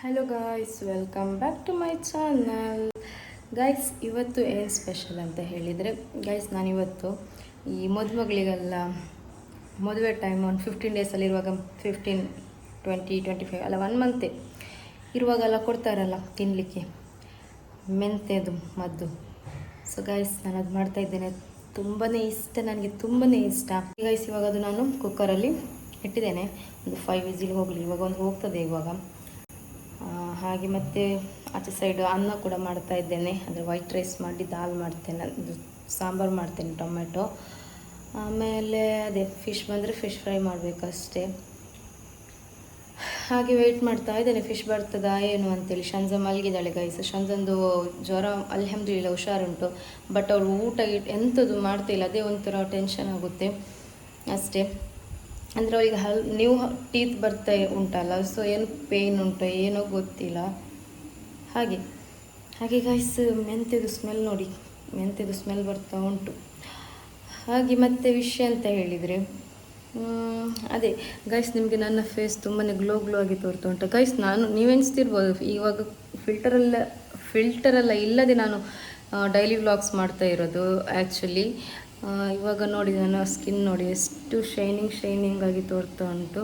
Hello guys welcome back to my channel guys ಇವತ್ತು ಏನು special ಅಂತ ಹೇಳಿದರೆ ಗಾಯ್ಸ್ ನಾನಿವತ್ತು ಈ ಮದುಮಗಳಿಗೆಲ್ಲ ಮದುವೆ ಟೈಮ್ ಒಂದು ಫಿಫ್ಟೀನ್ ಡೇಸಲ್ಲಿರುವಾಗ ಫಿಫ್ಟೀನ್ ಟ್ವೆಂಟಿ ಟ್ವೆಂಟಿ ಫೈವ್ ಅಲ್ಲ ಒನ್ ಮಂತೆ ಇರುವಾಗೆಲ್ಲ ಕೊಡ್ತಾರಲ್ಲ ತಿನ್ನಲಿಕ್ಕೆ ಮೆಂತೆದು, ಮದ್ದು. ಸೊ ಗಾಯ್ಸ್ ನಾನು ಅದು ಮಾಡ್ತಾ ಇದ್ದೇನೆ. ತುಂಬಾ ಇಷ್ಟ, ನನಗೆ ತುಂಬಾ ಇಷ್ಟ. ಗೈಸ್ ಇವಾಗ ಅದು ನಾನು ಕುಕ್ಕರಲ್ಲಿ ಇಟ್ಟಿದ್ದೇನೆ. ಒಂದು ಫೈವ್ ವಿಸಿಲ್ ಹೋಗಲಿ. ಇವಾಗ ಒಂದು ಹೋಗ್ತದೆ ಇವಾಗ. ಹಾಗೆ ಮತ್ತು ಆಚೆ ಸೈಡ್ ಅನ್ನ ಕೂಡ ಮಾಡ್ತಾ ಇದ್ದೇನೆ. ಅಂದರೆ ವೈಟ್ ರೈಸ್ ಮಾಡಿ ದಾಲ್ ಮಾಡ್ತೇನೆ, ಅದು ಸಾಂಬಾರು ಮಾಡ್ತೇನೆ ಟೊಮೆಟೊ ಆಮೇಲೆ ಅದೇ ಫಿಶ್ ಬಂದರೆ ಫಿಶ್ ಫ್ರೈ ಮಾಡಬೇಕಷ್ಟೇ. ಹಾಗೆ ವೆಯ್ಟ್ ಮಾಡ್ತಾ ಇದ್ದೇನೆ ಫಿಶ್ ಬರ್ತದಾ ಏನು ಅಂತೇಳಿ. ಶಂಜ ಮಲಗಿದ್ದಾಳೆ ಗೈಸ ಶಂಜಂದು ಜ್ವರ ಅಲ್ಹಮ್ದಿಲ್ಲ ಹುಷಾರುಂಟು. ಬಟ್ ಅವಳು ಊಟ ಗಿಟ್ ಎಂಥದ್ದು ಮಾಡ್ತಿಲ್ಲ. ಅದೇ ಒಂಥರ ಟೆನ್ಷನ್ ಆಗುತ್ತೆ. ಅಷ್ಟೇ. ಅಂದರೆ ಅವ್ರಿಗೆ ಹಲ್ ನ್ಯೂ ಟೀತ್ ಬರ್ತಾ ಉಂಟಲ್ಲ ಸೊ ಏನು ಪೇಯ್ನ್ ಉಂಟು ಏನೋ ಗೊತ್ತಿಲ್ಲ. ಹಾಗೆ ಹಾಗೆ ಗೈಸ್ ಮೆಂತ್ಯದು ಸ್ಮೆಲ್ ನೋಡಿ ಮೆಂತ್ಯದು ಸ್ಮೆಲ್ ಬರ್ತಾ ಉಂಟು. ಹಾಗೆ ಮತ್ತೆ ವಿಷಯ ಅಂತ ಹೇಳಿದರೆ ಅದೇ ಗೈಸ್ ನಿಮಗೆ ನನ್ನ ಫೇಸ್ ತುಂಬಾ ಗ್ಲೋ ಗ್ಲೋ ಆಗಿ ತೋರ್ತಾ ಉಂಟು. ಗೈಸ್ ನಾನು ನೀವೆನಿಸ್ತಿರ್ಬೋದು ಇವಾಗ ಫಿಲ್ಟರೆಲ್ಲ ಫಿಲ್ಟರೆಲ್ಲ ಇಲ್ಲದೆ ನಾನು ಡೈಲಿ ವ್ಲಾಗ್ಸ್ ಮಾಡ್ತಾ ಇರೋದು ಆ್ಯಕ್ಚುಲಿ ಇವಾಗ ನೋಡಿ ನನ್ನ ಸ್ಕಿನ್ ನೋಡಿ ಎಷ್ಟು ಶೈನಿಂಗ್ ಶೈನಿಂಗ್ ಆಗಿ ತೋರ್ತಾ ಉಂಟು.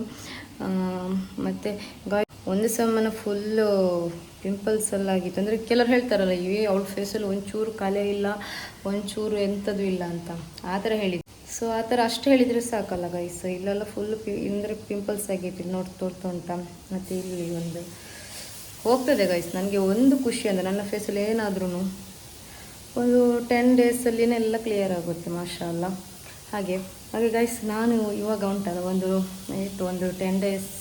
ಮತ್ತು ಗಾಯ್ ಒಂದು ಸಮಾನ ಫುಲ್ಲು ಪಿಂಪಲ್ಸ್ ಎಲ್ಲ ಆಗಿತ್ತು. ಅಂದರೆ ಕೆಲವ್ರು ಹೇಳ್ತಾರಲ್ಲ ಇವೇ ಅವಳ ಫೇಸಲ್ಲಿ ಒಂಚೂರು ಕಲೆ ಇಲ್ಲ, ಒಂಚೂರು ಎಂಥದ್ದು ಇಲ್ಲ ಅಂತ. ಆ ಥರ ಹೇಳಿದ್ದು ಸೊ ಆ ಥರ ಅಷ್ಟು ಹೇಳಿದರೆ ಸಾಕಲ್ಲ ಗೈಸ್ ಇಲ್ಲೆಲ್ಲ ಫುಲ್ ಪಿ ಅಂದರೆ ಪಿಂಪಲ್ಸ್ ಆಗೈತಿ ನೋಡಿ, ತೋರ್ತಾ ಉಂಟಾ. ಮತ್ತು ಇಲ್ಲಿ ಒಂದು ಹೋಗ್ತದೆ ಗೈಸ್ ನನಗೆ ಒಂದು ಖುಷಿ ಅಂದರೆ ನನ್ನ ಫೇಸಲ್ಲಿ ಏನಾದ್ರೂ ಒಂದು ಟೆನ್ ಡೇಸಲ್ಲಿನೇ ಎಲ್ಲ ಕ್ಲಿಯರ್ ಆಗುತ್ತೆ, ಮಾಷಾಲ್ಲ. ಹಾಗೆ ಹಾಗೆ ಗೈಸ್ ನಾನು ಇವಾಗ ಉಂಟಲ್ಲ, ಒಂದು ಎಷ್ಟು ಒಂದು ಟೆನ್ ಡೇಸ್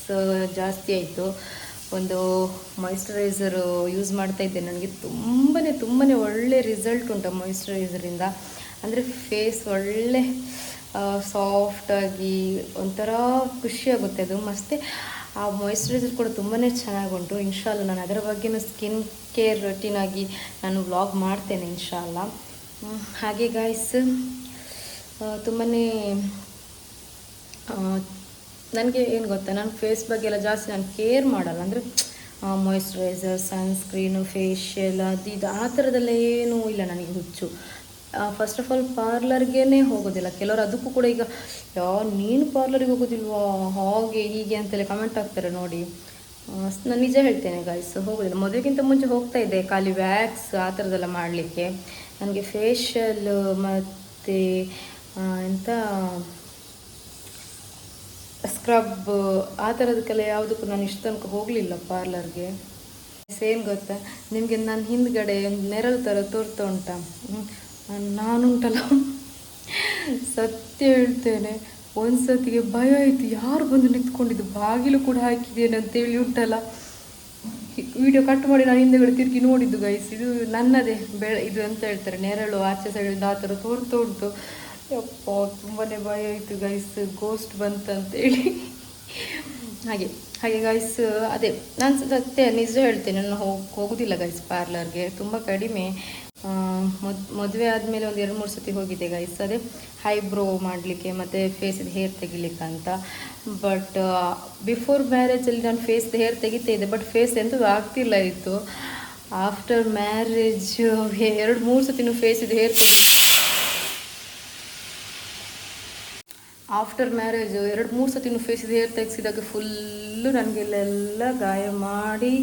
ಜಾಸ್ತಿ ಆಯಿತು. ಒಂದು ಮಾಯಿಶ್ಚರೈಸರು ಯೂಸ್ ಮಾಡ್ತಾ ಇದ್ದೆ. ನನಗೆ ತುಂಬಾ ತುಂಬಾ ಒಳ್ಳೆ ರಿಸಲ್ಟ್ ಉಂಟು ಮಾಯಿಶ್ಚರೈಸರಿಂದ ಅಂದರೆ ಫೇಸ್ ಒಳ್ಳೆ ಸಾಫ್ಟಾಗಿ ಒಂಥರ ಖುಷಿಯಾಗುತ್ತೆ ಅದು. ಮತ್ತು ಆ ಮಾಯಿಶ್ಚರೈಸರ್ ಕೂಡ ತುಂಬಾ ಚೆನ್ನಾಗುಂಟು ಇನ್ಶಾಲ್ಲ, ನಾನು ಅದರ ಬಗ್ಗೆನೂ ಸ್ಕಿನ್ ಕೇರ್ ರೊಟೀನಾಗಿ ನಾನು ವ್ಲಾಗ್ ಮಾಡ್ತೇನೆ, ಇನ್ಶಾಲ್ಲ. ಹಾಗೆ ಗಾಯ್ಸ್ ತುಂಬಾ ನನಗೆ ಏನು ಗೊತ್ತಾ, ನಾನು ಫೇಸ್ ಬಗ್ಗೆ ಎಲ್ಲ ಜಾಸ್ತಿ ನಾನು ಕೇರ್ ಮಾಡಲ್ಲ. ಅಂದರೆ ಮಾಯಿಶ್ಚರೈಸರ್ ಸನ್ಸ್ಕ್ರೀನು ಫೇಶಿಯಲ್ ಅದು ಇದು, ಆ ಥರದೆಲ್ಲ ಏನೂ ಇಲ್ಲ ನನಗೆ ಹುಚ್ಚು. ಫಸ್ಟ್ ಆಫ್ ಆಲ್ ಪಾರ್ಲರ್ಗೇ ಹೋಗೋದಿಲ್ಲ. ಕೆಲವರು ಅದಕ್ಕೂ ಕೂಡ ಈಗ ಯಾವ ನೀನು ಪಾರ್ಲರಿಗೆ ಹೋಗೋದಿಲ್ವಾ? ಹಾಗೆ ಹೀಗೆ ಅಂತೆಲ್ಲ ಕಮೆಂಟ್ ಆಗ್ತಾರೆ ನೋಡಿ. ನಾನು ನಿಜ ಹೇಳ್ತೇನೆ ಗಾಯ್ಸ್ ಹೋಗೋದಿಲ್ಲ. ಮೊದಲಿಗಿಂತ ಮುಂಚೆ ಹೋಗ್ತಾ ಇದ್ದೆ, ಖಾಲಿ ವ್ಯಾಕ್ಸ್ ಆ ಥರದ್ದೆಲ್ಲ ಮಾಡಲಿಕ್ಕೆ. ನನಗೆ ಫೇಶಿಯಲ್ ಮತ್ತು ಎಂಥ ಸ್ಕ್ರಬ್ ಆ ಥರದಕ್ಕೆಲ್ಲ ಯಾವುದಕ್ಕೂ ನಾನು ಇಷ್ಟು ತನಕ ಹೋಗಲಿಲ್ಲ ಪಾರ್ಲರ್ಗೆ ಏನು ಗೊತ್ತಾ? ನಿಮಗೆ ನನ್ನ ಹಿಂದ್ಗಡೆ ಒಂದು ನೆರಳು ಥರ ತೋರ್ತಾ ಉಂಟ. ನಾನುಂಟಲ್ಲ. ಸತ್ಯ ಹೇಳ್ತೇನೆ. ಒಂದು ಭಯ ಆಯಿತು. ಯಾರು ಬಂದು ನಿಂತ್ಕೊಂಡಿದ್ದು? ಬಾಗಿಲು ಕೂಡ ಹಾಕಿದ್ದೇನೆ ಅಂತೇಳಿ ಉಂಟಲ್ಲ. ವಿಡಿಯೋ ಕಟ್ ಮಾಡಿ ನಾನು ಹಿಂದೆಗಡೆ ತಿರುಗಿ ನೋಡಿದ್ದು ಗೈಸ್ ಇದು ನನ್ನದೇ ಬೆಳೆ ಇದು ಅಂತ ಹೇಳ್ತಾರೆ? ನೆರಳು, ಆಚೆ ಸೈಡಿಂದ ಆ ಥರ ತೋರ್ತಾ ಉಂಟು. ಯಪ್ಪ ತುಂಬಾ ಭಯ ಆಯಿತು ಗೈಸ್ ಗೋಸ್ಟ್ ಬಂತಂತೇಳಿ. ಹಾಗೆ. ಹಾಗೆ ಗೈಸ್ ಅದೇ ನಾನು ಸತ್ಯ ನಿಜ ಹೇಳ್ತೇನೆ, ನಾನು ಹೋಗಿ, ಹೋಗೋದಿಲ್ಲ ಗೈಸ್ ಪಾರ್ಲರ್ಗೆ ತುಂಬ ಕಡಿಮೆ. ಮದ್, ಮದುವೆ ಆದಮೇಲೆ ಒಂದು ಎರಡು ಮೂರು ಸತಿ ಹೋಗಿದ್ದೆ ಗೈಸ್ ಅದೇ ಹೈಬ್ರೋ ಮಾಡಲಿಕ್ಕೆ ಮತ್ತು ಫೇಸಿದ ಹೇರ್ ತೆಗಿಲಿಕ್ಕೆ ಅಂತ. ಬಟ್ ಬಿಫೋರ್ ಮ್ಯಾರೇಜಲ್ಲಿ ನಾನು ಫೇಸ್ದು ಹೇರ್ ತೆಗಿತಾ ಇದ್ದೆ ಬಟ್ ಫೇಸ್ ಎಂಥದ್ದು ಆಗ್ತಿಲ್ಲ ಇತ್ತು. ಆಫ್ಟರ್ ಮ್ಯಾರೇಜ್ ಎರಡು ಮೂರು ಸತಿನೂ ಫೇಸಿದ ಹೇರ್ ತೆಗಿ ಆಫ್ಟರ್ ಮ್ಯಾರೇಜ್ ಎರಡು, ಮೂರು ಸತಿ ಫೇಸಿದ ಹೇರ್ ತೆಗೆಸಿದಾಗ ಫುಲ್ಲು ನನಗೆಲ್ಲೆಲ್ಲ ಗಾಯ ಮಾಡಿ,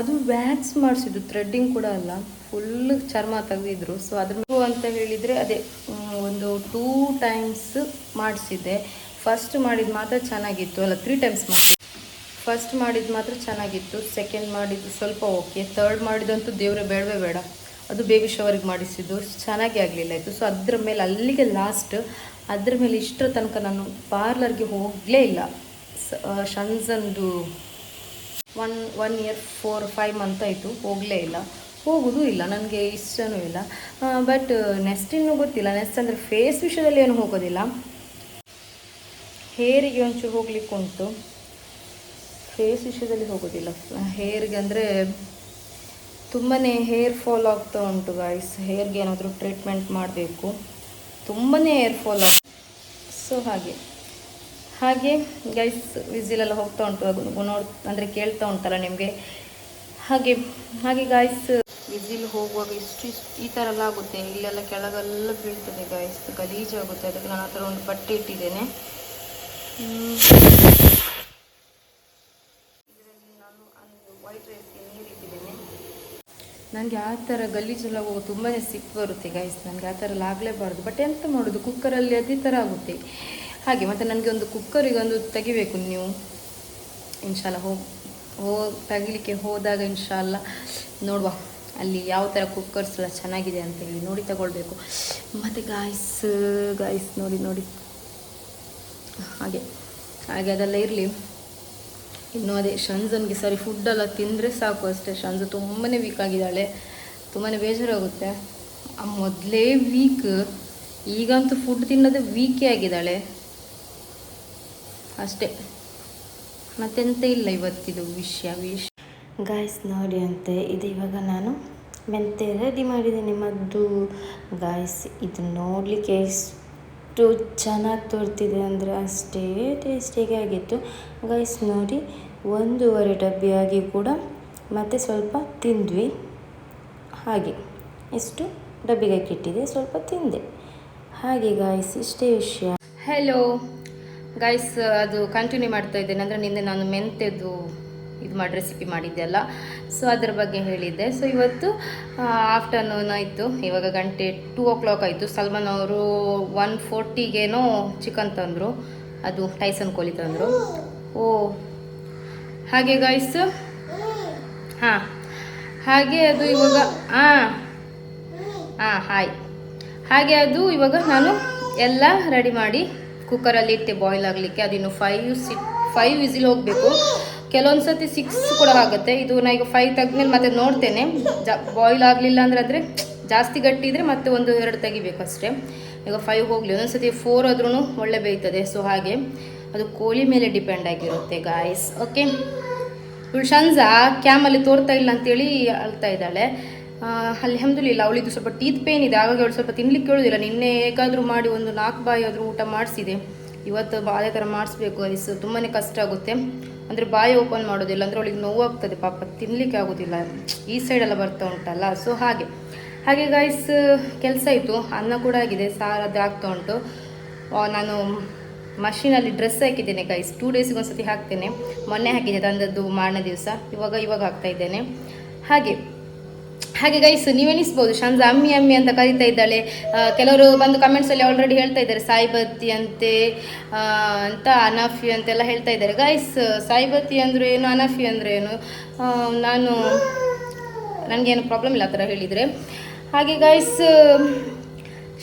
ಅದು ವ್ಯಾಕ್ಸ್ ಮಾಡಿಸಿದ್ದು ಥ್ರೆಡ್ಡಿಂಗ್ ಕೂಡ ಅಲ್ಲ ಫುಲ್ ಚರ್ಮ ತೆಗೆದಿದ್ರು. ಸೊ ಅದ್ರ ಅಂತ ಹೇಳಿದರೆ ಅದೇ ಒಂದು ಟೂ ಟೈಮ್ಸ್ ಮಾಡಿಸಿದ್ದೆ. ಫಸ್ಟ್ ಮಾಡಿದ ಮಾತ್ರ ಚೆನ್ನಾಗಿತ್ತು, ಅಲ್ಲ ತ್ರೀ ಟೈಮ್ಸ್ ಮಾಡಿ ಫಸ್ಟ್ ಮಾಡಿದ್ದು ಮಾತ್ರ ಚೆನ್ನಾಗಿತ್ತು ಸೆಕೆಂಡ್ ಮಾಡಿದ್ದು ಸ್ವಲ್ಪ ಓಕೆ ಥರ್ಡ್ ಮಾಡಿದಂತೂ ದೇವರೇ ಬೇಡವೇ ಬೇಡ. ಅದು ಬೇಬಿ ಶವರಿಗೆ ಮಾಡಿಸಿದ್ದು, ಚೆನ್ನಾಗಿ ಆಗಲಿಲ್ಲ ಇತ್ತು ಸೊ ಅದ್ರ ಮೇಲೆ ಅಲ್ಲಿಗೆ ಲಾಸ್ಟ್ ಅದ್ರ ಮೇಲೆ ಇಷ್ಟರ ತನಕ ನಾನು ಪಾರ್ಲರ್ಗೆ ಹೋಗಲೇ ಇಲ್ಲ. ಶನ್ಸನ್ದು one one year four five month ಆಯಿತು, ಹೋಗಲೇ ಇಲ್ಲ. ಹೋಗೋದು ಇಲ್ಲ, ನನಗೆ ಇಷ್ಟನೂ ಇಲ್ಲ. ಬಟ್ ನೆಕ್ಸ್ಟ್ ಇನ್ನೂ ಗೊತ್ತಿಲ್ಲ. ನೆಸ್ಟ್ ಅಂದರೆ ಫೇಸ್ ವಿಷಯದಲ್ಲಿ ಏನು ಹೋಗೋದಿಲ್ಲ. ಹೇರಿಗೆ ಒಂಚೂರು ಹೋಗ್ಲಿಕ್ಕೆ ಉಂಟು. ಫೇಸ್ ವಿಷಯದಲ್ಲಿ ಹೋಗೋದಿಲ್ಲ. ಹೇರ್ಗೆ ಅಂದರೆ ತುಂಬಾ ಹೇರ್ ಫಾಲ್ ಆಗ್ತಾ ಉಂಟು ಗಾಯ್ಸ್ ಹೇರ್ಗೆ ಏನಾದರೂ ಟ್ರೀಟ್ಮೆಂಟ್ ಮಾಡಬೇಕು. ತುಂಬಾ ಹೇರ್ ಫಾಲ್ ಆಗ ಸೊ ಹಾಗೆ. ಹಾಗೆ ಗೈಸ್ ವಿಸಿಲೆಲ್ಲ ಹೋಗ್ತಾ ಉಂಟು. ನೋಡ್, ಅಂದರೆ ಕೇಳ್ತಾ ಉಂಟಲ್ಲ ನಿಮಗೆ. ಹಾಗೆ ಹಾಗೆ ಗಾಯ್ಸ್ ವಿಸಿಲ್ ಹೋಗುವಾಗ ಇಷ್ಟು ಈ ಥರ ಎಲ್ಲ ಆಗುತ್ತೆ. ಇಲ್ಲೆಲ್ಲ ಕೆಳಗೆಲ್ಲ ಬೀಳ್ತದೆ ಗಾಯ್ಸ್ ಗಲೀಜಾಗುತ್ತೆ. ಅದಕ್ಕೆ ನಾನು ಆ ಥರ ಒಂದು ಪಟ್ಟಿ ಇಟ್ಟಿದ್ದೇನೆ ಹ್ಮ್. ಇದರಲ್ಲಿ ನಾನು ವೈಟ್ ರೈಸ್ಗೆ ನೀರು ಇಟ್ಟಿದ್ದೇನೆ ನನಗೆ ಆ ಥರ ಗಲೀಜೆಲ್ಲ ಹೋಗೋ ತುಂಬಾ ಸಿಕ್ಕಿ ಬರುತ್ತೆ ಗೈಸ್ ನನಗೆ ಆ ಥರ ಆಗಲೇಬಾರ್ದು. ಬಟ್ ಎಂತ ಮಾಡೋದು? ಕುಕ್ಕರಲ್ಲಿ ಅದೇ ಥರ ಆಗುತ್ತೆ. ಹಾಗೆ ಮತ್ತು ನನಗೆ ಒಂದು ಕುಕ್ಕರಿಗೊಂದು ತೆಗಿಬೇಕು ನೀವು. ಇನ್ಶಾಲ್ಲ ಹೋಗಿ ಹೋ, ತೆಗಿಲಿಕ್ಕೆ ಹೋದಾಗ ಇನ್ಶಾಲ್ಲ ನೋಡುವ. ಅಲ್ಲಿ ಯಾವ ಥರ ಕುಕ್ಕರ್ಸ್ ಎಲ್ಲ ಚೆನ್ನಾಗಿದೆ ಅಂತ ಹೇಳಿ ನೋಡಿ ತಗೊಳ್ಬೇಕು. ಮತ್ತು ಗಾಯ್ಸ್ ಗಾಯ್ಸ್ ನೋಡಿ ನೋಡಿ. ಹಾಗೆ ಹಾಗೆ ಅದೆಲ್ಲ ಇರಲಿ. ಇನ್ನು ಅದೇ ಶಂಜನ್ಗೆ ಸರಿ ಫುಡ್ಡೆಲ್ಲ ತಿಂದರೆ ಸಾಕು ಅಷ್ಟೇ. ಶಂಜು ತುಂಬಾ ವೀಕ್ ಆಗಿದ್ದಾಳೆ. ತುಂಬಾ ಬೇಜಾರಾಗುತ್ತೆ. ಮೊದಲೇ ವೀಕ್ ಈಗಂತೂ ಫುಡ್ ತಿನ್ನೋದು ವೀಕೇ ಆಗಿದ್ದಾಳೆ. ಅಷ್ಟೇ. ಮತ್ತೆಂತ ಇಲ್ಲ ಇವತ್ತಿದು ವಿಷಯ ವಿಷ ಗಾಯ್ಸ್ ನೋಡಿ ಅಂತೆ, ಇದು ಇವಾಗ ನಾನು ಮೆಂತೆ ರೆಡಿ ಮಾಡಿದ್ದೀನಿ ಮದ್ದು ಗಾಯ್ಸ್ ಇದು ನೋಡಲಿಕ್ಕೆ ಎಷ್ಟು ಚೆನ್ನಾಗಿ ತೋರ್ತಿದೆ ಅಂದರೆ ಅಷ್ಟೇ ಟೇಸ್ಟಿಗೆ ಆಗಿತ್ತು. ಗೈಸ್ ನೋಡಿ, ಒಂದೂವರೆ ಡಬ್ಬಿಯಾಗಿ ಕೂಡ ಮತ್ತೆ ಸ್ವಲ್ಪ ತಿಂದ್ವಿ. ಹಾಗೆ, ಇಷ್ಟು ಡಬ್ಬಿಗೆ ಕಿಟ್ಟಿದೆ ಸ್ವಲ್ಪ ತಿಂದೆ. ಹಾಗೆ ಗಾಯ್ಸ್ ಇಷ್ಟೇ ವಿಷಯ. ಹಲೋ ಗಾಯ್ಸ್ ಅದು ಕಂಟಿನ್ಯೂ ಮಾಡ್ತಾ ಇದ್ದೇನೆ. ಅಂದರೆ ನಿನ್ನೆ ನಾನು ಮೆಂತೆದು ಇದು ಮಾಡಿ ರೆಸಿಪಿ ಮಾಡಿದ್ದೆಲ್ಲ ಸೊ ಅದ್ರ ಬಗ್ಗೆ ಹೇಳಿದ್ದೆ. ಸೊ ಇವತ್ತು ಆಫ್ಟರ್ನೂನ್ ಆಯಿತು. ಇವಾಗ ಗಂಟೆ ಟೂ ಓ ಕ್ಲಾಕ್ ಆಯಿತು. ಸಲ್ಮಾನ್ ಅವರು ಒನ್ ಫೋರ್ಟಿಗೇನೋ ಚಿಕನ್ ತಂದರು. ಅದು ಟೈಸನ್ ಕೋಳಿ ತಂದರು. ಓ, ಹಾಗೆ ಗಾಯ್ಸ್ ಹಾಂ, ಹಾಗೆ ಅದು ಇವಾಗ, ಹಾಂ ಹಾಂ ಹಾಯ್ ಹಾಗೆ ಅದು ಇವಾಗ ನಾನು ಎಲ್ಲ ರೆಡಿ ಮಾಡಿ ಕುಕ್ಕರಲ್ಲಿ ಇಟ್ಟೆ ಬಾಯ್ಲ್ ಆಗಲಿಕ್ಕೆ. ಅದಿನ್ನು ಫೈವ್ ಸಿ ಫೈವ್ ವಿಸಿಲ್ ಹೋಗಬೇಕು. ಕೆಲವೊಂದು ಸತಿ ಸಿಕ್ಸ್ ಕೂಡ ಆಗುತ್ತೆ. ಇದು ನಾ ಈಗ ಫೈವ್ ತೆಗ್ದ್ಮೇಲೆ ಮತ್ತೆ ನೋಡ್ತೇನೆ. ಬಾಯ್ಲ್ ಆಗಲಿಲ್ಲ ಅಂದರೆ ಅಂದರೆ ಜಾಸ್ತಿ ಗಟ್ಟಿ ಇದ್ದರೆ ಮತ್ತೆ ಒಂದು ಎರಡು ತೆಗಿಬೇಕು ಅಷ್ಟೇ. ಈಗ ಫೈವ್ ಹೋಗಲಿ. ಒಂದೊಂದು ಸತಿ ಫೋರ್ ಆದ್ರೂ ಒಳ್ಳೆ ಬೇಯ್ತದೆ. ಸೊ ಹಾಗೆ. ಅದು ಕೋಳಿ ಮೇಲೆ ಡಿಪೆಂಡ್ ಆಗಿರುತ್ತೆ ಗಾಯ್ಸ್ ಓಕೆ ಇವಳು ಶಂಜಾ ಕ್ಯಾಮಲ್ಲಿ ತೋರ್ತಾ ಇಲ್ಲ ಅಂತೇಳಿ ಅಳ್ತಾ ಇದ್ದಾಳೆ. ಅಲ್ಹಮ್ದುಲಿಲ್ಲ ಅವಳಿದು ಸ್ವಲ್ಪ ಟೀತ್ ಪೇನ್ ಇದೆ. ಹಾಗಾಗಿ ಅವಳು ಸ್ವಲ್ಪ ತಿನ್ಲಿಕ್ಕೆ ಹೇಳೋದಿಲ್ಲ. ನಿನ್ನೆ ಹೇಗಾದರೂ ಮಾಡಿ ಒಂದು ನಾಲ್ಕು ಬಾಯಿ ಆದರೂ ಊಟ ಮಾಡಿಸಿದೆ. ಇವತ್ತು ಅದೇ ಥರ ಮಾಡಿಸ್ಬೇಕು ಐಸ್ ತುಂಬಾ ಕಷ್ಟ ಆಗುತ್ತೆ. ಅಂದರೆ ಬಾಯಿ ಓಪನ್ ಮಾಡೋದಿಲ್ಲ, ಅಂದರೆ ಅವಳಿಗೆ ನೋವಾಗ್ತದೆ, ಪಾಪ ತಿನ್ನಲಿಕ್ಕೆ ಆಗೋದಿಲ್ಲ. ಈ ಸೈಡೆಲ್ಲ ಬರ್ತಾ ಉಂಟಲ್ಲ ಸೊ ಹಾಗೆ. ಹಾಗೆ ಗಾಯ್ಸ್ ಕೆಲಸ ಇತ್ತು, ಅನ್ನ ಕೂಡ ಆಗಿದೆ, ಸಾರು ಅದು ಆಗ್ತಾ ಉಂಟು. ನಾನು ಮಷೀನಲ್ಲಿ ಡ್ರೆಸ್ ಹಾಕಿದ್ದೇನೆ ಗೈಸ್ ಟೂ ಡೇಸಿಗೆ ಒಂದ್ಸತಿ ಹಾಕ್ತೇನೆ. ಮೊನ್ನೆ ಹಾಕಿದ್ದೆ, ತಂದದ್ದು ಮಾರನೇ ದಿವಸ, ಇವಾಗ ಇವಾಗ ಹಾಕ್ತಾ ಇದ್ದೇನೆ. ಹಾಗೆ ಹಾಗೆ ಗೈಸ್ ನೀವೆನಿಸ್ಬೋದು ಶಂಜ ಅಮ್ಮಿ ಅಮ್ಮಿ ಅಂತ ಕರಿತಾ ಇದ್ದಾಳೆ. ಕೆಲವರು ಬಂದು ಕಮೆಂಟ್ಸಲ್ಲಿ ಆಲ್ರೆಡಿ ಹೇಳ್ತಾ ಇದ್ದಾರೆ. ಸಾಯಿಬತ್ತಿ ಅಂತೆ ಅಂತ ಅನಾಫಿ ಅಂತೆಲ್ಲ ಹೇಳ್ತಾ ಇದ್ದಾರೆ. ಗೈಸ್ ಸಾಯಿಬತ್ತಿ ಅಂದ್ರೆ ಏನು ಅನಾಫಿ ಅಂದ್ರೆ ಏನು? ನಾನು ನನಗೇನು ಪ್ರಾಬ್ಲಮ್ ಇಲ್ಲ ಆ ಥರ ಹೇಳಿದರೆ. ಹಾಗೆ ಗೈಸ್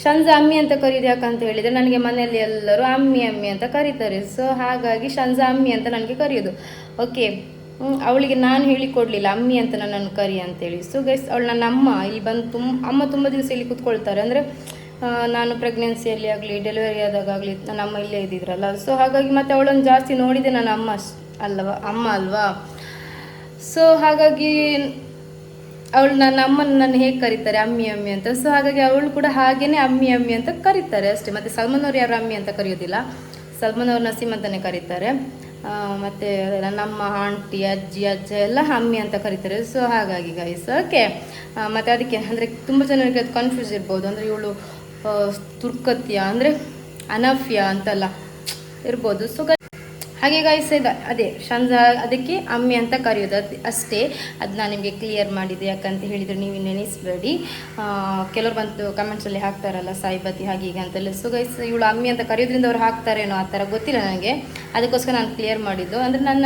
ಶಂಜ ಅಮ್ಮಿ ಅಂತ ಕರೀದು ಯಾಕಂತ ಹೇಳಿದರೆ, ನನಗೆ ಮನೆಯಲ್ಲಿ ಎಲ್ಲರೂ ಅಮ್ಮಿ ಅಮ್ಮಿ ಅಂತ ಕರೀತಾರೆ. ಸೊ ಹಾಗಾಗಿ ಶಂಜ ಅಮ್ಮಿ ಅಂತ ನನಗೆ ಕರೆಯೋದು. ಓಕೆ ಅವಳಿಗೆ ನಾನು ಹೇಳಿಕೊಡ್ಲಿಲ್ಲ ಅಮ್ಮಿ ಅಂತ ನನ್ನನ್ನು ಕರಿ ಅಂತೇಳಿ. ಸೊ ಗೈಸ್ ಅವಳು ನನ್ನ ಅಮ್ಮ, ಇಲ್ಲಿ ಬಂದು ತುಂಬ ಅಮ್ಮ ತುಂಬ ದಿವಸ ಇಲ್ಲಿ ಕೂತ್ಕೊಳ್ತಾರೆ. ಅಂದರೆ ನಾನು ಪ್ರೆಗ್ನೆನ್ಸಿಯಲ್ಲಿ ಆಗಲಿ ಡೆಲಿವರಿ ಆದಾಗ ಆಗಲಿ, ನನ್ನ ಅಮ್ಮ ಇಲ್ಲೇ ಇದ್ದಿದ್ರಲ್ಲ. ಸೊ ಹಾಗಾಗಿ ಮತ್ತೆ ಅವಳನ್ನು ಜಾಸ್ತಿ ನೋಡಿದೆ ನನ್ನ ಅಮ್ಮ ಅಲ್ಲವಾ ಅಮ್ಮ ಅಲ್ವಾ? ಸೊ ಹಾಗಾಗಿ ಅವಳು ನನ್ನ ಅಮ್ಮನ ನನ್ನ ಹೇಗೆ ಕರೀತಾರೆ? ಅಮ್ಮಿ ಅಮ್ಮಿ ಅಂತ. ಸೊ ಹಾಗಾಗಿ ಅವಳು ಕೂಡ ಹಾಗೇನೆ ಅಮ್ಮಿ ಅಮ್ಮಿ ಅಂತ ಕರೀತಾರೆ ಅಷ್ಟೇ. ಮತ್ತು ಸಲ್ಮಾನ್ ಅವ್ರು ಯಾರು ಅಮ್ಮಿ ಅಂತ ಕರೆಯೋದಿಲ್ಲ. ಸಲ್ಮಾನ್ ಅವ್ರು ನಸೀಮ್ ಅಂತಲೇ ಕರೀತಾರೆ. ಮತ್ತೆ ನಮ್ಮ ಆಂಟಿ, ಅಜ್ಜಿ, ಅಜ್ಜ ಎಲ್ಲ ಅಮ್ಮಿ ಅಂತ ಕರೀತಾರೆ. ಸೊ ಹಾಗಾಗಿ ಗೈಸ್ ಓಕೆ ಮತ್ತೆ ಅದಕ್ಕೆ ಅಂದರೆ ತುಂಬ ಜನರಿಗೆ ಅದು ಕನ್ಫ್ಯೂಸ್ ಇರ್ಬೋದು. ಅಂದರೆ ಇವಳು ತುರ್ಕತ್ಯ, ಅಂದರೆ ಅನಫ್ಯ ಅಂತಲ್ಲ ಇರ್ಬೋದು. ಸೊ ಹಾಗೆ ಗೈಸ್ ಅದೇ ಶಂಜ ಅದಕ್ಕೆ ಅಮ್ಮಿ ಅಂತ ಕರೆಯೋದು ಅದು ಅಷ್ಟೇ. ಅದು ನಾನು ನಿಮಗೆ ಕ್ಲಿಯರ್ ಮಾಡಿದೆ ಯಾಕಂತ ಹೇಳಿದರೆ ನೀವು ನೆನೆಸ್ಬೇಡಿ. ಕೆಲವ್ರು ಬಂತು ಕಮೆಂಟ್ಸಲ್ಲಿ ಹಾಕ್ತಾರಲ್ಲ ಸಾಯಿಬತಿ ಹಾಗೆ ಹೀಗೆ ಅಂತೆಲ್ಲ. ಸೊ ಗೈಸ್ ಇವಳು ಅಮ್ಮಿ ಅಂತ ಕರೆಯೋದ್ರಿಂದ ಅವ್ರು ಹಾಕ್ತಾರೇನೋ ಆ ಥರ ಗೊತ್ತಿಲ್ಲ ನನಗೆ. ಅದಕ್ಕೋಸ್ಕರ ನಾನು ಕ್ಲಿಯರ್ ಮಾಡಿದ್ದು. ಅಂದರೆ ನನ್ನ,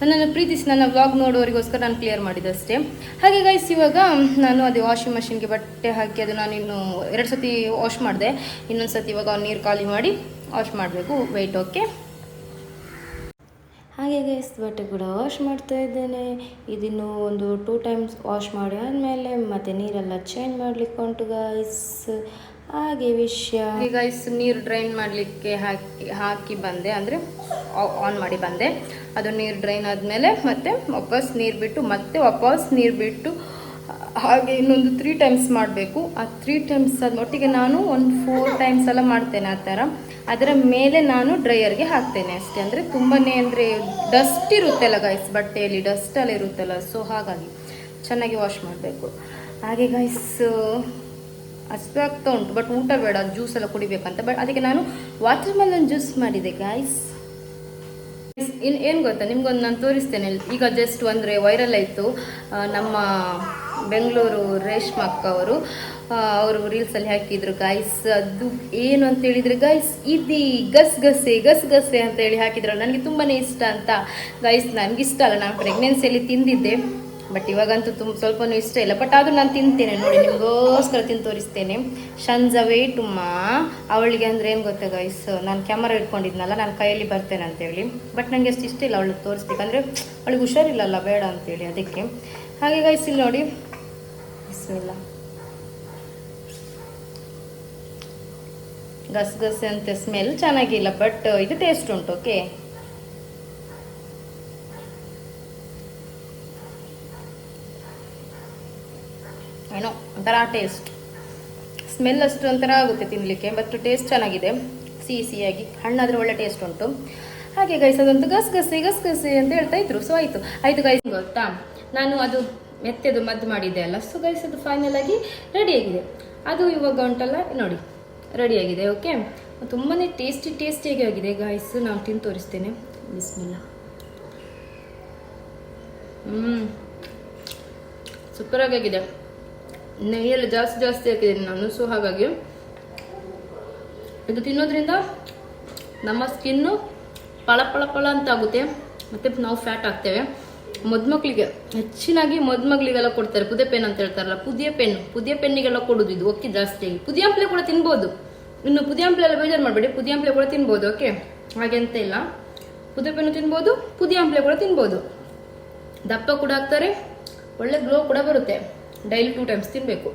ನನ್ನನ್ನು ಪ್ರೀತಿಸಿ ನನ್ನ ವ್ಲಾಗ್ ನೋಡೋರಿಗೋಸ್ಕರ ನಾನು ಕ್ಲಿಯರ್ ಮಾಡಿದ್ದು ಅಷ್ಟೇ. ಹಾಗೆ ಗೈಸ್ ಇವಾಗ ನಾನು ಅದೇ ವಾಷಿಂಗ್ ಮಷಿನ್ಗೆ ಬಟ್ಟೆ ಹಾಕಿ ಅದು ನಾನು ಇನ್ನು ಎರಡು ಸತಿ ವಾಶ್ ಮಾಡಿದೆ. ಇನ್ನೊಂದು ಸತಿ ಇವಾಗ ನೀರು ಖಾಲಿ ಮಾಡಿ ವಾಶ್ ಮಾಡಬೇಕು. ವೆಯ್ಟ್ ಓಕೆ ಹಾಗೆ ಗೈಸ್ ಬಟ್ಟೆ ಕೂಡ ವಾಶ್ ಮಾಡ್ತಾ ಇದ್ದೇನೆ. ಇದನ್ನು ಒಂದು ಟೂ ಟೈಮ್ಸ್ ವಾಶ್ ಮಾಡಿ ಆದಮೇಲೆ ಮತ್ತೆ ನೀರೆಲ್ಲ ಚೇಂಜ್ ಮಾಡ್ಲಿಕ್ಕೆ ಉಂಟು ಗೈಸ್ ಹಾಗೆ ವಿಷಯ. ಗೈಸ್ ನೀರು ಡ್ರೈನ್ ಮಾಡಲಿಕ್ಕೆ ಹಾಕಿ ಹಾಕಿ ಬಂದೆ. ಅಂದರೆ ಆನ್ ಮಾಡಿ ಬಂದೆ. ಅದು ನೀರು ಡ್ರೈನ್ ಆದಮೇಲೆ ಮತ್ತೆ ವಾಪಸ್ ನೀರು ಬಿಟ್ಟು, ಮತ್ತೆ ವಾಪಸ್ ನೀರು ಬಿಟ್ಟು, ಹಾಗೆ ಇನ್ನೊಂದು ತ್ರೀ ಟೈಮ್ಸ್ ಮಾಡಬೇಕು. ಆ ತ್ರೀ ಟೈಮ್ಸ್ ಅದು ಒಟ್ಟಿಗೆ ನಾನು ಒಂದು ಫೋರ್ ಟೈಮ್ಸ್ ಎಲ್ಲ ಮಾಡ್ತೇನೆ ಆ ಥರ. ಅದರ ಮೇಲೆ ನಾನು ಡ್ರೈಯರ್ಗೆ ಹಾಕ್ತೇನೆ ಅಷ್ಟೇ. ಅಂದರೆ ತುಂಬಾ ಅಂದರೆ ಡಸ್ಟ್ ಇರುತ್ತಲ್ಲ ಗೈಸ್ ಬಟ್ಟೆಯಲ್ಲಿ ಡಸ್ಟ್ ಎಲ್ಲ ಇರುತ್ತಲ್ಲ ಸೊ ಹಾಗಾಗಿ ಚೆನ್ನಾಗಿ ವಾಶ್ ಮಾಡಬೇಕು. ಹಾಗೆ ಗೈಸ್ ಅಷ್ಟು ಆಗ್ತಾ ಉಂಟು ಬಟ್ ಊಟ ಬೇಡ ಜ್ಯೂಸ್ ಎಲ್ಲ ಕುಡಿಬೇಕಂತ. ಬಟ್ ಅದಕ್ಕೆ ನಾನು ವಾಟರ್ ಮೆಲನ್ ಜ್ಯೂಸ್ ಮಾಡಿದೆ ಗಾಯ್ಸ್ ಇನ್, ಏನು ಗೊತ್ತಾ? ನಿಮ್ಗೊಂದು ನಾನು ತೋರಿಸ್ತೇನೆ. ಈಗ ಜಸ್ಟ್ ಅಂದರೆ ವೈರಲ್ ಆಯಿತು. ನಮ್ಮ ಬೆಂಗಳೂರು ರೇಷ್ಮಾ ಅಕ್ಕ ಅವರು ಅವರು ರೀಲ್ಸಲ್ಲಿ ಹಾಕಿದ್ರು ಗಾಯ್ಸ್ ಅದು ಏನು ಅಂತ ಹೇಳಿದ್ರೆ ಗಾಯ್ಸ್ ಇದಿ ಗಸ್ ಗಸೆ ಗಸ್ ಗಸೆ ಅಂತ ಹೇಳಿ ಹಾಕಿದ್ರು. ನನಗೆ ತುಂಬಾ ಇಷ್ಟ ಅಂತ. ಗಾಯ್ಸ್ ನನಗಿಷ್ಟ ಅಲ್ಲ. ನಾನು ಪ್ರೆಗ್ನೆನ್ಸಿಯಲ್ಲಿ ತಿಂದಿದ್ದೆ. ಬಟ್ ಇವಾಗಂತೂ ತುಂಬ ಸ್ವಲ್ಪನೂ ಇಷ್ಟ ಇಲ್ಲ. ಬಟ್ ಆದರೂ ನಾನು ತಿಂತೇನೆ. ನೋಡಿ, ನಿಮಗೋಸ್ಕರ ತಿಂದು ತೋರಿಸ್ತೇನೆ. ಶಂಜ ವೇಟುಮ್ಮ ಅವಳಿಗೆ ಅಂದರೆ ಏನು ಗೊತ್ತಾ ಗೈಸ್ ನಾನು ಕ್ಯಾಮರಾ ಇಟ್ಕೊಂಡಿದ್ನಲ್ಲ, ನಾನು ಕೈಯಲ್ಲಿ ಬರ್ತೇನೆ ಅಂತೇಳಿ ಬಟ್ ನನಗೆ ಅಷ್ಟು ಇಷ್ಟ ಇಲ್ಲ ಅವಳು ತೋರಿಸ್ಬೇಕಂದ್ರೆ ಅವಳಿಗೆ ಹುಷಾರಿಲ್ಲಲ್ಲ, ಬೇಡ ಅಂತೇಳಿ ಅದಕ್ಕೆ. ಹಾಗೆ ಗೈಸ್ ಇಲ್ಲಿ ನೋಡಿ. ಬಿಸ್ಮಿಲ್ಲ ಗಸಗಸೆ ಅಂತ ಸ್ಮೆಲ್ ಚೆನ್ನಾಗಿಲ್ಲ ಬಟ್ ಇದು ಟೇಸ್ಟ್ ಉಂಟು ಓಕೆ ಏನೋ ಒಂಥರ ಟೇಸ್ಟ್ ಸ್ಮೆಲ್ ಅಷ್ಟು ಒಂಥರ ಆಗುತ್ತೆ ತಿನ್ನಲಿಕ್ಕೆ ಬಟ್ ಟೇಸ್ಟ್ ಚೆನ್ನಾಗಿದೆ. ಸಿಹಿ ಸಿಹಿಯಾಗಿ ಹಣ್ಣಾದರೆ ಒಳ್ಳೆ ಟೇಸ್ಟ್ ಉಂಟು. ಹಾಗೆ ಗೈಸ್ ಅದಂತೂ ಗಸಗಸೆ ಗಸಗಸೆ ಅಂತ ಹೇಳ್ತಾ ಇದ್ರು ಸೊ ಆಯ್ತು. ಆಯ್ತು ಗೈಸ್ ಗೊತ್ತಾ? ನಾನು ಅದು ಮೆತ್ತೆದು ಮದ್ದು ಮಾಡಿದ್ದೆ ಅಲ್ಲ. ಸೊ ಗೈಸ್ ಅದು ಫೈನಲ್ ಆಗಿ ರೆಡಿಯಾಗಿದೆ ಅದು ಇವಾಗ ಉಂಟಲ್ಲ, ನೋಡಿ. ರೆಡಿಯಾಗಿದೆ ಓಕೆ ತುಂಬಾ ಟೇಸ್ಟಿ ಟೇಸ್ಟಿಯಾಗಿ ಆಗಿದೆ. ಗಾಯ್ಸ್ ನಾವು ತಿಂದು ತೋರಿಸ್ತೇನೆ. ಬಿಸ್ಮಿಲ್ಲ ಹ್ಞೂ ಸೂಪರಾಗಿ ಆಗಿದೆ. ನೆಯ್ಯೆಲ್ಲ ಜಾಸ್ತಿ ಜಾಸ್ತಿ ಹಾಕಿದ್ದೀನಿ ನಾನು ಸೊ ಹಾಗಾಗಿ. ಇದು ತಿನ್ನೋದ್ರಿಂದ ನಮ್ಮ ಸ್ಕಿನ್ನು ಪಳ ಪಳ ಪಳ ಅಂತ ಆಗುತ್ತೆ. ಮತ್ತೆ ನಾವು ಫ್ಯಾಟ್ ಆಗ್ತೇವೆ ಮದುಮಕ್ಳಿಗೆ ಹೆಚ್ಚಿನಾಗಿ ಮದ್ಮಗಳಿಗೆಲ್ಲ ಕೊಡ್ತಾರೆ. ಪುದೆ ಪೆನ್ ಅಂತ ಹೇಳ್ತಾರಲ್ಲ, ಪುದಿಯ ಪೆನ್ ಪುದಿಯ ಪೆನ್ನಿಗೆಲ್ಲ ಕೊಡೋದು ಇದು ಜಾಸ್ತಿ ಜಾಸ್ತಿಯಾಗಿ ಪುದಿಯಾಂಪ್ಲೆ ಕೂಡ ತಿನ್ಬೋದು. ಇನ್ನು ಪುದಿಯಾಂಪ್ಲೆ ಎಲ್ಲ ಬೇಜಾರು ಮಾಡಬೇಡಿ ಪುದಿಯಾಂಪ್ಲೆ ಕೂಡ ತಿನ್ಬೋದು, ಓಕೆ? ಹಾಗೆ ಅಂತ ಇಲ್ಲ. ಪುದೆ ಪೆನ್ನು ತಿನ್ಬೋದು ಪುದಿಯಾಂಪ್ಲೆ ಕೂಡ ತಿನ್ಬೋದು. ದಪ್ಪ ಕೂಡ ಹಾಕ್ತಾರೆ, ಒಳ್ಳೆ ಗ್ಲೋ ಕೂಡ ಬರುತ್ತೆ. ಡೈಲಿ ಟೂ ಟೈಮ್ಸ್ ತಿನ್ನಬೇಕು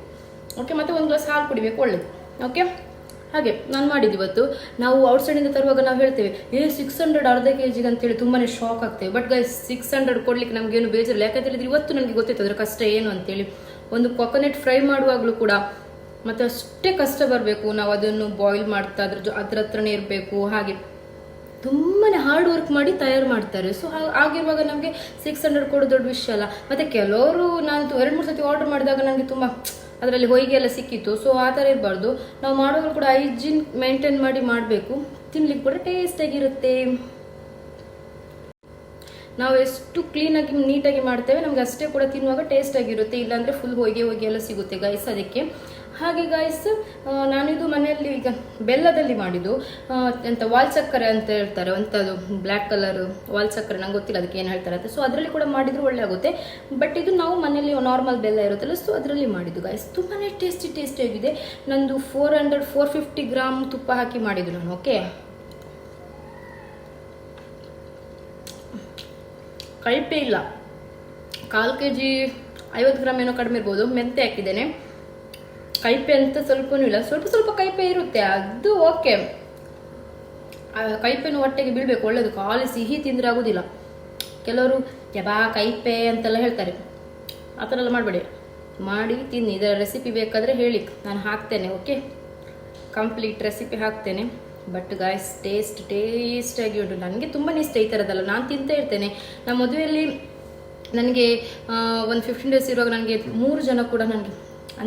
ಓಕೆ, ಮತ್ತೆ ಒಂದು ಗ್ಲಾಸ್ ಹಾಲು ಕುಡಿಬೇಕು, ಒಳ್ಳೇದು. ಓಕೆ? ಹಾಗೆ ನಾನು ಮಾಡಿದ್ದು ಇವತ್ತು. ನಾವು ಔಟ್ಸೈಡಿಂದ ತರುವಾಗ ನಾವು ಹೇಳ್ತೇವೆ, ಏ ಸಿಕ್ಸ್ ಹಂಡ್ರೆಡ್ ಅರ್ಧ ಕೆ ಜಿಗೆ ಅಂತೇಳಿ ತುಂಬಾ ಶಾಕ್ ಆಗ್ತೇವೆ. ಬಟ್ ಗೈಸ್ ಸಿಕ್ಸ್ ಹಂಡ್ರೆಡ್ ಕೊಡಲಿಕ್ಕೆ ನಮಗೇನು ಬೇಜಾರಿಲ್ಲ. ಯಾಕಂತ ಹೇಳಿದ್ರೆ ಇವತ್ತು ನನಗೆ ಗೊತ್ತಿತ್ತು ಅದರ ಕಷ್ಟ ಏನು ಅಂತೇಳಿ. ಒಂದು ಕೊಕೊನೆಟ್ ಫ್ರೈ ಮಾಡುವಾಗಲೂ ಕೂಡ ಮತ್ತೆ ಅಷ್ಟೇ ಕಷ್ಟ ಬರಬೇಕು. ನಾವು ಅದನ್ನು ಬಾಯ್ಲ್ ಮಾಡ್ತಾ ಅದ್ರ ಜೊ, ಅದ್ರ ಹತ್ರನೇ ಇರಬೇಕು. ಹಾಗೆ ತುಂಬಾ ಹಾರ್ಡ್ ವರ್ಕ್ ಮಾಡಿ ತಯಾರು ಮಾಡ್ತಾರೆ. ಸೊ ಆಗಿರುವಾಗ ನಮಗೆ ಸಿಕ್ಸ್ ಹಂಡ್ರೆಡ್ ಕೊಡೋ ದೊಡ್ಡ ವಿಷಯ ಅಲ್ಲ. ಮತ್ತು ಕೆಲವರು ನಾನು ಎರಡು ಮೂರು ಸತಿ ಆರ್ಡರ್ ಮಾಡಿದಾಗ ನನಗೆ ತುಂಬ ಅದರಲ್ಲಿ ಹೊಯ್ಗೆ ಎಲ್ಲ ಸಿಕ್ಕಿತ್ತು. ಸೊ ಆ ಥರ ಇರಬಾರ್ದು. ನಾವು ಮಾಡೋರು ಕೂಡ ಹೈಜಿನ್ ಮೇಂಟೈನ್ ಮಾಡಿ ಮಾಡಬೇಕು. ತಿನ್ಲಿಕ್ಕೆ ಕೂಡ ಟೇಸ್ಟಾಗಿರುತ್ತೆ ನಾವು ಎಷ್ಟು ಕ್ಲೀನಾಗಿ ನೀಟಾಗಿ ಮಾಡ್ತೇವೆ, ನಮ್ಗೆ ಅಷ್ಟೇ ಕೂಡ ತಿನ್ನುವಾಗ ಟೇಸ್ಟ್ ಆಗಿರುತ್ತೆ. ಇಲ್ಲಾಂದರೆ ಫುಲ್ ಹೋಗಿ ಹೋಗಿ ಎಲ್ಲ ಸಿಗುತ್ತೆ ಗೈಸ್ ಅದಕ್ಕೆ. ಹಾಗೆ ಗಾಯ್ಸ್ ನಾನಿದು ಮನೆಯಲ್ಲಿ ಈಗ ಬೆಲ್ಲದಲ್ಲಿ ಮಾಡಿದ್ದು. ಎಂತ ವಾಲ್ ಸಕ್ಕರೆ ಅಂತ ಹೇಳ್ತಾರೆ, ಅಂಥದ್ದು ಬ್ಲ್ಯಾಕ್ ಕಲರ್ ವಾಲ್ ಸಕ್ಕರೆ, ನಂಗೆ ಗೊತ್ತಿಲ್ಲ ಅದಕ್ಕೆ ಏನು ಹೇಳ್ತಾರೆ ಅಂತ. ಸೊ ಅದರಲ್ಲಿ ಕೂಡ ಮಾಡಿದ್ರು ಒಳ್ಳೆ ಆಗುತ್ತೆ. ಬಟ್ ಇದು ನಾವು ಮನೆಯಲ್ಲಿ ನಾರ್ಮಲ್ ಬೆಲ್ಲ ಇರುತ್ತಲ್ಲ ಸೊ ಅದರಲ್ಲಿ ಮಾಡಿದ್ದು ಗಾಯ್ಸ್ ತುಂಬಾ ಟೇಸ್ಟಿ ಟೇಸ್ಟಿ ಆಗಿದೆ. ನಂದು four hundred four fifty gram ತುಪ್ಪ ಹಾಕಿ ಮಾಡಿದ್ದು ನಾನು ಓಕೆ ಕಳಪೆ ಇಲ್ಲ. ಕಾಲು ಕೆ ಜಿ ಐವತ್ತು ಗ್ರಾಮ್ ಏನೋ ಕಡಿಮೆ ಇರ್ಬೋದು. ಮೆಂತೆ ಹಾಕಿದ್ದೇನೆ. ಕೈಪೆ ಅಂತ ಸ್ವಲ್ಪನೂ ಇಲ್ಲ. ಸ್ವಲ್ಪ ಸ್ವಲ್ಪ ಕೈಪೆ ಇರುತ್ತೆ. ಅದು ಓಕೆ. ಕೈಪೆನೂ ಹೊಟ್ಟೆಗೆ ಬೀಳ್ಬೇಕು. ಒಳ್ಳೇದು. ಕಾಲು ಸಿಹಿ ತಿಂದ್ರೆ ಆಗೋದಿಲ್ಲ. ಕೆಲವರು ಯಬಾ ಕೈಪೆ ಅಂತೆಲ್ಲ ಹೇಳ್ತಾರೆ. ಆ ಥರ ಎಲ್ಲ ಮಾಡಬೇಡಿ. ಮಾಡಿ ತಿನ್ನಿ. ಇದರ ರೆಸಿಪಿ ಬೇಕಾದರೆ ಹೇಳಿ. ನಾನು ಹಾಕ್ತೇನೆ, ಓಕೆ? ಕಂಪ್ಲೀಟ್ ರೆಸಿಪಿ ಹಾಕ್ತೇನೆ. ಬಟ್ ಗಾಯ್ಸ್ ಟೇಸ್ಟ್ ಟೇಸ್ಟಾಗಿ ಉಂಟು. ನನಗೆ ತುಂಬಾ ಇಷ್ಟ ಈ ಥರದ್ದಲ್ಲ ನಾನು ತಿಂತಾ ಇರ್ತೇನೆ. ನಮ್ಮ ಮದುವೆಯಲ್ಲಿ ನನಗೆ ಒಂದು ಫಿಫ್ಟೀನ್ ಡೇಸ್ ಇರುವಾಗ ನನಗೆ ಮೂರು ಜನ ಕೂಡ ನನಗೆ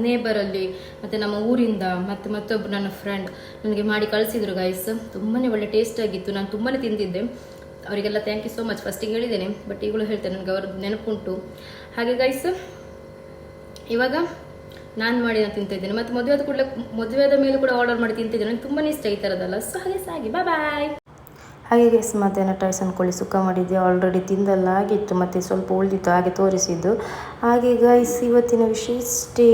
ನೇಬರಲ್ಲಿ ಮತ್ತು ನಮ್ಮ ಊರಿಂದ, ಮತ್ತು ಮತ್ತೊಬ್ಬರು ನನ್ನ ಫ್ರೆಂಡ್ ನನಗೆ ಮಾಡಿ ಕಳಿಸಿದ್ರು ಗಾಯ್ಸ್ ತುಂಬಾ ಒಳ್ಳೆ ಟೇಸ್ಟಾಗಿತ್ತು ನಾನು ತುಂಬಾ ತಿಂದಿದ್ದೆ ಅವರಿಗೆಲ್ಲ ಥ್ಯಾಂಕ್ ಯು ಸೋ ಮಚ್ ಫಸ್ಟಿಗೆ ಹೇಳಿದ್ದೇನೆ ಬಟ್ ಈಗಲೂ ಹೇಳ್ತೇನೆ. ನನಗೆ ಅವ್ರದ್ದು ನೆನಪುಂಟು. ಹಾಗೆ ಗೈಸ್ ಇವಾಗ ನಾನು ಮಾಡಿ ನಾನು ತಿಂತಿದ್ದೇನೆ ಮತ್ತು ಮದುವೆ ಆದ ಕೂಡಲೇ ಮದುವೆ ಆದ ಮೇಲೆ ಕೂಡ ಆರ್ಡರ್ ಮಾಡಿ ತಿಂತಿದ್ದೇನೆ. ನನಗೆ ತುಂಬಾ ಇಷ್ಟ ಈ ಥರದ್ದಲ್ಲ ಸೊ ಹಾಗೆ ಸಾಗಿ. ಬಾಯ್ ಬಾಯ್ ಹಾಗೆ ಗೈಸ್ ಮಧ್ಯಾಹ್ನ ಟೈಸ್ ಅನ್ಕೊಳ್ಳಿ. ಸುಕ್ಕ ಮಾಡಿದ್ದೆ ಆಲ್ರೆಡಿ ತಿಂದಲ್ಲ ಆಗಿತ್ತು. ಮತ್ತೆ ಸ್ವಲ್ಪ ಉಳಿದಿತ್ತು ಹಾಗೆ ತೋರಿಸಿದ್ದು. ಹಾಗೆ ಗೈಸ್ ಇವತ್ತಿನ ವಿಶೇಷ ಇಷ್ಟೇ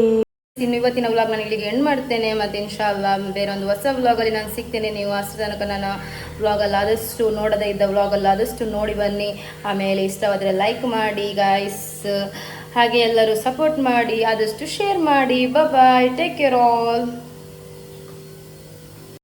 ಇನ್ನು ಇವತ್ತಿನ ವ್ಲಾಗ್ ನಾನು ಇಲ್ಲಿಗೆ ಎಂಡ್ ಮಾಡ್ತೇನೆ. ಮತ್ತು ಇನ್ಶಾಲ್ಲ ಬೇರೆ ಒಂದು ಹೊಸ ವ್ಲಾಗಲ್ಲಿ ನಾನು ಸಿಗ್ತೇನೆ. ನೀವು ಅಷ್ಟು ತನಕ ನನ್ನ ವ್ಲಾಗಲ್ಲಿ ಆದಷ್ಟು ನೋಡದೇ ಇದ್ದ ವ್ಲಾಗಲ್ಲಿ ಆದಷ್ಟು ನೋಡಿ ಬನ್ನಿ. ಆಮೇಲೆ ಇಷ್ಟವಾದರೆ ಲೈಕ್ ಮಾಡಿ ಗಾಯ್ಸ್ ಹಾಗೆ ಎಲ್ಲರೂ ಸಪೋರ್ಟ್ ಮಾಡಿ ಆದಷ್ಟು ಶೇರ್ ಮಾಡಿ ಬಾಯ್ ಟೇಕ್ ಕೇರ್ ಆಲ್